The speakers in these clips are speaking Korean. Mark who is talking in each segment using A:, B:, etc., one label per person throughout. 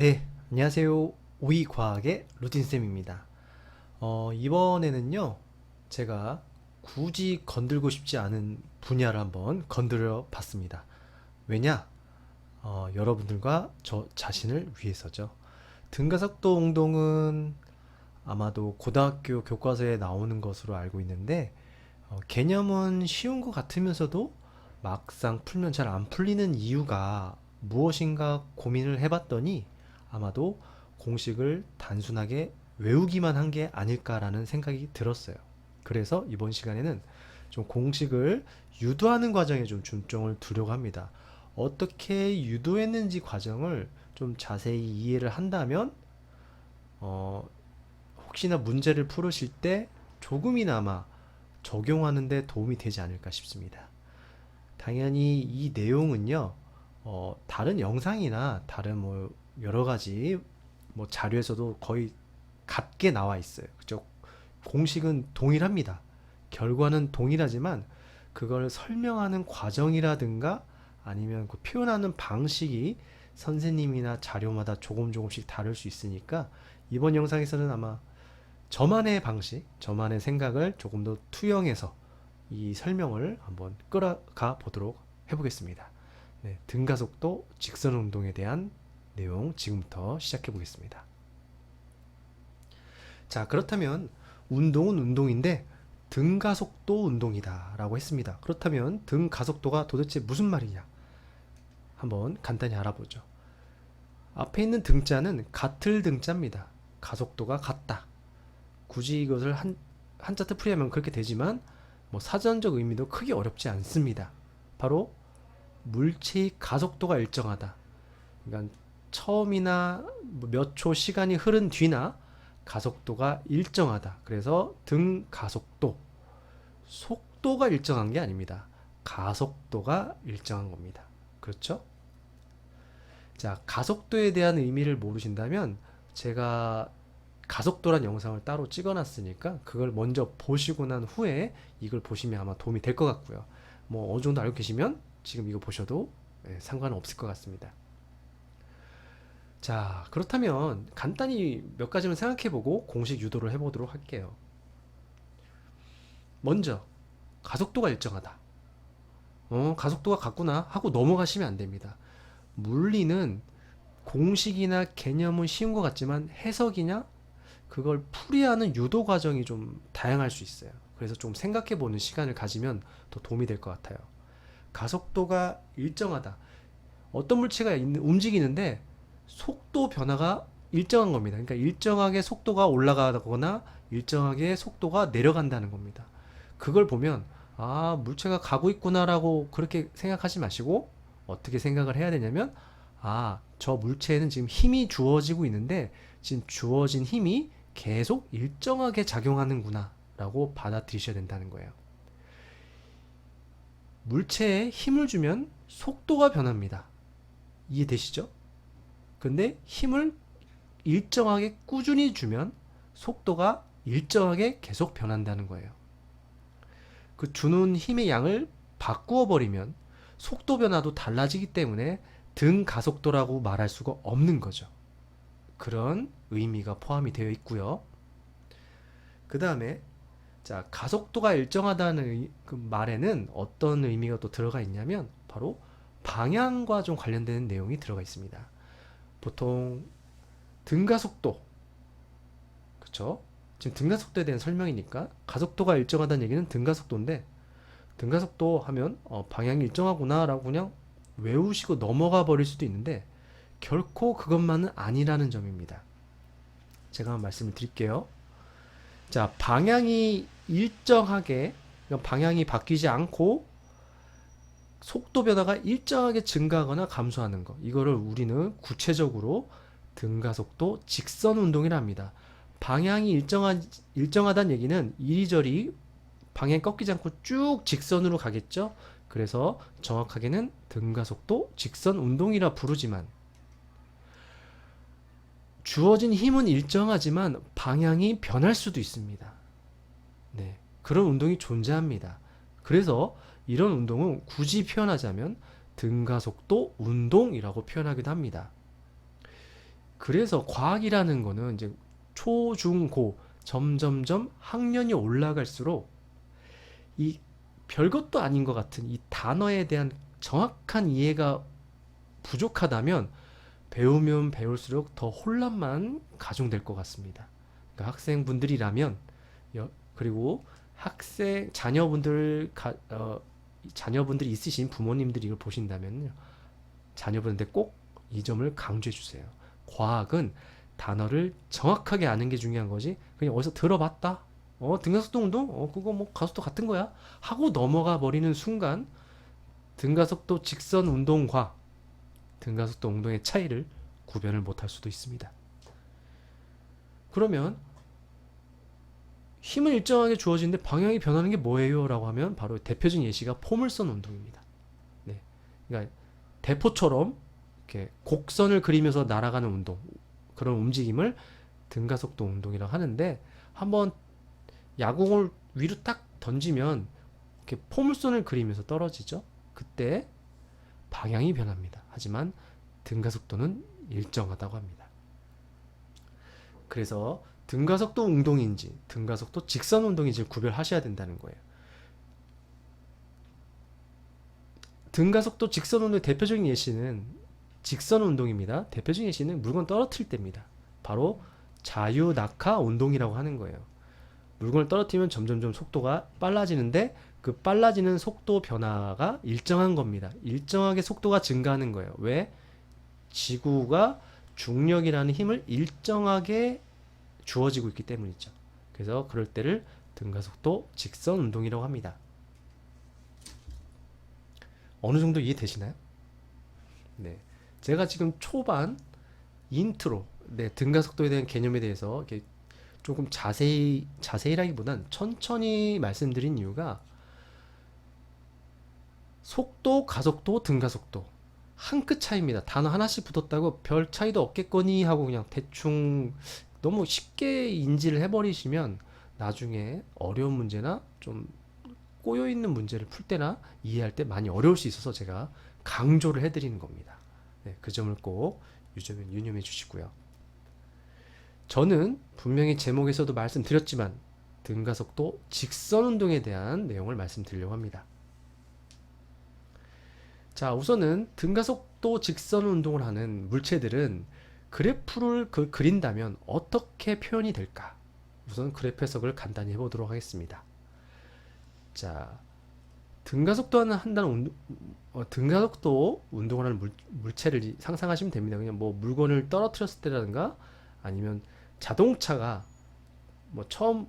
A: 네, 안녕하세요. 오이과학의 루틴쌤입니다. 어, 이번에는요, 제가 굳이 건들고 싶지 않은 분야를 한번 건드려 봤습니다. 왜냐? 어, 여러분들과 저 자신을 위해서죠. 등가속도 운동은 아마도 고등학교 교과서에 나오는 것으로 알고 있는데, 어, 개념은 쉬운 것 같으면서도 막상 풀면 잘 안 풀리는 이유가 무엇인가 고민을 해봤더니 아마도 공식을 단순하게 외우기만 한 게 아닐까라는 생각이 들었어요. 그래서 이번 시간에는 좀 공식을 유도하는 과정에 좀 중점을 두려고 합니다. 어떻게 유도했는지 과정을 좀 자세히 이해를 한다면, 어, 혹시나 문제를 풀으실 때 조금이나마 적용하는데 도움이 되지 않을까 싶습니다. 당연히 이 내용은요, 어, 다른 영상이나 다른 뭐 여러 가지 뭐 자료에서도 거의 같게 나와 있어요. 그죠? 공식은 동일합니다. 결과는 동일하지만 그걸 설명하는 과정이라든가 아니면 그 표현하는 방식이 선생님이나 자료마다 조금 조금씩 다를 수 있으니까 이번 영상에서는 아마 저만의 방식, 저만의 생각을 조금 더 투영해서 이 설명을 한번 끌어가 보도록 해보겠습니다. 네, 등가속도 직선 운동에 대한 내용 지금부터 시작해 보겠습니다. 자, 그렇다면 운동은 운동인데 등 가속도 운동이다 라고 했습니다. 그렇다면 등 가속도가 도대체 무슨 말이냐? 한번 간단히 알아보죠. 앞에 있는 등자는 같을 등자입니다. 가속도가 같다. 굳이 이것을 한 한자 뜻 풀이하면 그렇게 되지만 뭐 사전적 의미도 크게 어렵지 않습니다. 바로 물체의 가속도가 일정하다. 그러니까 처음이나 뭐몇초 시간이 흐른 뒤나 가속도가 일정하다. 그래서 등 가속도. 속도가 일정한 게 아닙니다. 가속도가 일정한 겁니다. 그렇죠? 자, 가속도에 대한 의미를 모르신다면 제가 가속도란 영상을 따로 찍어놨으니까 그걸 먼저 보시고 난 후에 이걸 보시면 아마 도움이 될 것 같고요. 뭐 어느 정도 알고 계시면 지금 이거 보셔도 예, 상관은 없을 것 같습니다. 자, 그렇다면 간단히 몇 가지만 생각해보고 공식 유도를 해보도록 할게요. 먼저, 가속도가 일정하다. 어, 가속도가 같구나 하고 넘어가시면 안 됩니다. 물리는 공식이나 개념은 쉬운 것 같지만 해석이냐 그걸 풀이하는 유도 과정이 좀 다양할 수 있어요. 그래서 좀 생각해 보는 시간을 가지면 더 도움이 될 것 같아요. 가속도가 일정하다. 어떤 물체가 있는- 움직이는데 속도 변화가 일정한 겁니다. 그러니까 일정하게 속도가 올라가거나 일정하게 속도가 내려간다는 겁니다. 그걸 보면 아, 물체가 가고 있구나라고 그렇게 생각하지 마시고 어떻게 생각을 해야 되냐면 아, 저 물체에는 지금 힘이 주어지고 있는데 지금 주어진 힘이 계속 일정하게 작용하는구나 라고 받아들이셔야 된다는 거예요. 물체에 힘을 주면 속도가 변합니다. 이해되시죠? 근데 힘을 일정하게 꾸준히 주면 속도가 일정하게 계속 변한다는 거예요. 그 주는 힘의 양을 바꾸어 버리면 속도 변화도 달라지기 때문에 등 가속도라고 말할 수가 없는 거죠. 그런 의미가 포함이 되어 있고요. 그 다음에 자 가속도가 일정하다는 의- 그 말에는 어떤 의미가 또 들어가 있냐면 바로 방향과 좀 관련된 내용이 들어가 있습니다. 보통 등가 속도 그쵸? 지금 등가 속도에 대한 설명이니까 가속도가 일정하다는 얘기는 등가 속도인데 등가 속도 하면 어, 방향이 일정하구나 라고 그냥 외우시고 넘어가 버릴 수도 있는데 결코 그것만은 아니라는 점입니다. 제가 한번 말씀을 드릴게요. 자, 방향이 일정하게, 그러니까 방향이 바뀌지 않고 속도 변화가 일정하게 증가하거나 감소하는 것. 이거를 우리는 구체적으로 등가속도 직선 운동이라 합니다. 방향이 일정하, 일정하다는 얘기는 이리저리 방향 꺾이지 않고 쭉 직선으로 가겠죠? 그래서 정확하게는 등가속도 직선 운동이라 부르지만 주어진 힘은 일정하지만 방향이 변할 수도 있습니다. 네. 그런 운동이 존재합니다. 그래서 이런 운동은 굳이 표현하자면 등가속도 운동이라고 표현하기도 합니다. 그래서 과학이라는 거는 이제 초, 중, 고 점점점 학년이 올라갈수록 이 별것도 아닌 것 같은 이 단어에 대한 정확한 이해가 부족하다면 배우면 배울수록 더 혼란만 가중될 것 같습니다. 그러니까 학생분들이라면 여- 그리고 학생 자녀분들 가, 어, 자녀분들이 있으신 부모님들이 이걸 보신다면요 자녀분한테 꼭 이 점을 강조해 주세요. 과학은 단어를 정확하게 아는 게 중요한 거지 그냥 어디서 들어봤다 어 등가속도 운동 어 그거 뭐 가속도 같은 거야 하고 넘어가 버리는 순간 등가속도 직선 운동과 등가속도 운동의 차이를 구별을 못할 수도 있습니다. 그러면 힘은 일정하게 주어지는데 방향이 변하는 게 뭐예요? 라고 하면 바로 대표적인 예시가 포물선 운동입니다. 네. 그러니까 대포처럼 이렇게 곡선을 그리면서 날아가는 운동, 그런 움직임을 등가속도 운동이라고 하는데 한번 야구공을 위로 딱 던지면 이렇게 포물선을 그리면서 떨어지죠. 그때 방향이 변합니다. 하지만 등가속도는 일정하다고 합니다. 그래서 등가속도 운동인지 등가속도 직선 운동인지 구별하셔야 된다는 거예요. 등가속도 직선 운동의 대표적인 예시는 직선 운동입니다. 대표적인 예시는 물건 떨어뜨릴 때입니다. 바로 자유 낙하 운동이라고 하는 거예요. 물건을 떨어뜨리면 점점점 속도가 빨라지는데 그 빨라지는 속도 변화가 일정한 겁니다. 일정하게 속도가 증가하는 거예요. 왜? 지구가 중력이라는 힘을 일정하게 주어지고 있기 때문이죠. 그래서 그럴 때를 등가속도 직선 운동이라고 합니다. 어느 정도 이해되시나요? 네. 제가 지금 초반 인트로, 네, 등가속도에 대한 개념에 대해서 이렇게 조금 자세히, 자세히라기보단 천천히 말씀드린 이유가 속도, 가속도, 등가속도. 한 끗 차이입니다. 단어 하나씩 붙었다고 별 차이도 없겠거니 하고 그냥 대충 너무 쉽게 인지를 해버리시면 나중에 어려운 문제나 좀 꼬여 있는 문제를 풀 때나 이해할 때 많이 어려울 수 있어서 제가 강조를 해드리는 겁니다. 네, 그 점을 꼭 유념, 유념해 주시고요. 저는 분명히 제목에서도 말씀드렸지만 등가속도 직선 운동에 대한 내용을 말씀드리려고 합니다. 자, 우선은 등가속도 직선 운동을 하는 물체들은 그래프를 그, 그린다면 어떻게 표현이 될까? 우선 그래프 해석을 간단히 해보도록 하겠습니다. 자, 등가속도 한다는 운, 어, 등가속도 운동을 하는 물, 물체를 상상하시면 됩니다. 그냥 뭐 물건을 떨어뜨렸을 때라든가 아니면 자동차가 뭐 처음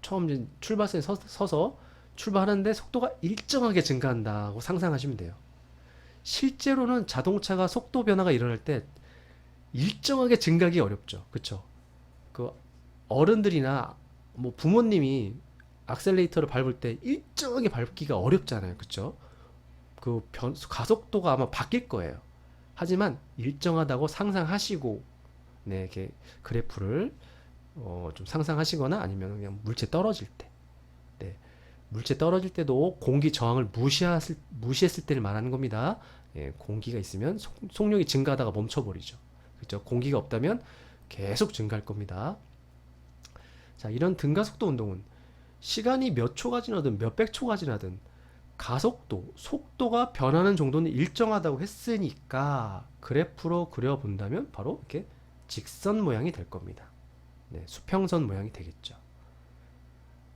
A: 처음 출발선에 서, 서서 출발하는데 속도가 일정하게 증가한다고 상상하시면 돼요. 실제로는 자동차가 속도 변화가 일어날 때 일정하게 증가하기 어렵죠. 그쵸? 그 어른들이나 뭐 부모님이 악셀레이터를 밟을 때 일정하게 밟기가 어렵잖아요. 그쵸? 그 변, 가속도가 아마 바뀔 거예요. 하지만 일정하다고 상상하시고 네, 이렇게 그래프를 어, 좀 상상하시거나 아니면 그냥 물체 떨어질 때 네, 물체 떨어질 때도 공기 저항을 무시했을, 무시했을 때를 말하는 겁니다. 예, 공기가 있으면 속, 속력이 증가하다가 멈춰버리죠. 그죠? 공기가 없다면 계속 증가할 겁니다. 자, 이런 등가속도 운동은 시간이 몇 초가 지나든 몇백 초가 지나든 가속도, 속도가 변하는 정도는 일정하다고 했으니까 그래프로 그려본다면 바로 이렇게 직선 모양이 될 겁니다. 네, 수평선 모양이 되겠죠.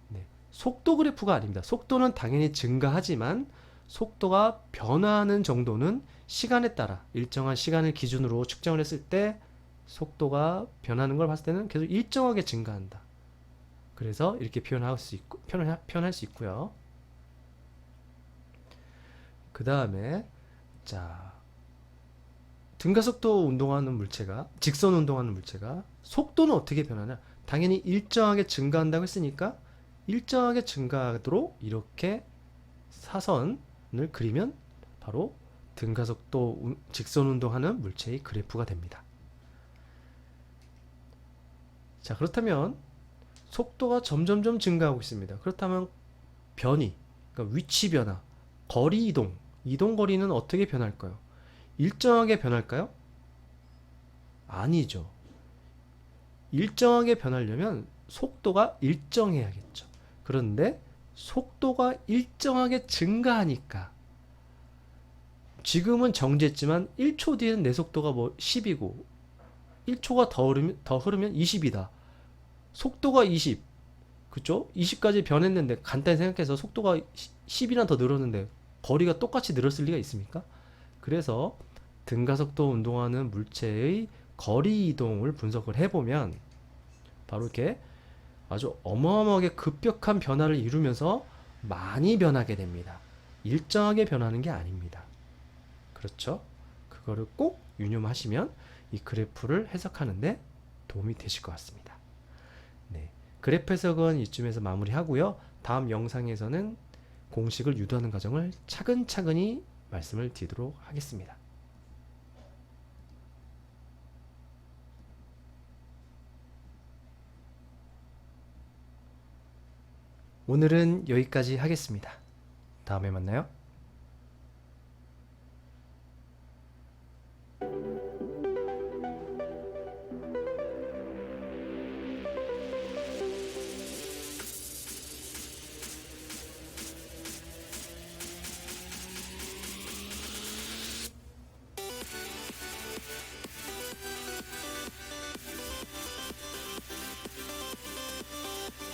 A: 네, 속도 그래프가 아닙니다. 속도는 당연히 증가하지만 속도가 변화하는 정도는 시간에 따라 일정한 시간을 기준으로 측정을 했을 때 속도가 변하는 걸 봤을 때는 계속 일정하게 증가한다. 그래서 이렇게 표현할 수 있고 표현할, 표현할 수 있고요. 그 다음에 자 등가속도 운동하는 물체가 직선 운동하는 물체가 속도는 어떻게 변하냐? 당연히 일정하게 증가한다고 했으니까 일정하게 증가하도록 이렇게 사선 을 그리면 바로 등가속도 운- 직선 운동하는 물체의 그래프가 됩니다. 자, 그렇다면 속도가 점점점 증가하고 있습니다. 그렇다면 변이, 그러니까 위치 변화, 거리 이동, 이동 거리는 어떻게 변할까요? 일정하게 변할까요? 아니죠. 일정하게 변하려면 속도가 일정해야겠죠. 그런데 속도가 일정하게 증가하니까 지금은 정지했지만 1초 뒤에는 내 속도가 뭐 10이고 1초가 더 흐르면, 더 흐르면 20이다. 속도가 20. 그쵸? 20까지 변했는데 간단히 생각해서 속도가 10이나 더 늘었는데 거리가 똑같이 늘었을 리가 있습니까? 그래서 등가속도 운동하는 물체의 거리 이동을 분석을 해보면 바로 이렇게 아주 어마어마하게 급격한 변화를 이루면서 많이 변하게 됩니다. 일정하게 변하는 게 아닙니다. 그렇죠? 그거를 꼭 유념하시면 이 그래프를 해석하는데 도움이 되실 것 같습니다. 네. 그래프 해석은 이쯤에서 마무리하고요. 다음 영상에서는 공식을 유도하는 과정을 차근차근히 말씀을 드리도록 하겠습니다. 오늘은 여기까지 하겠습니다. 다음에 만나요.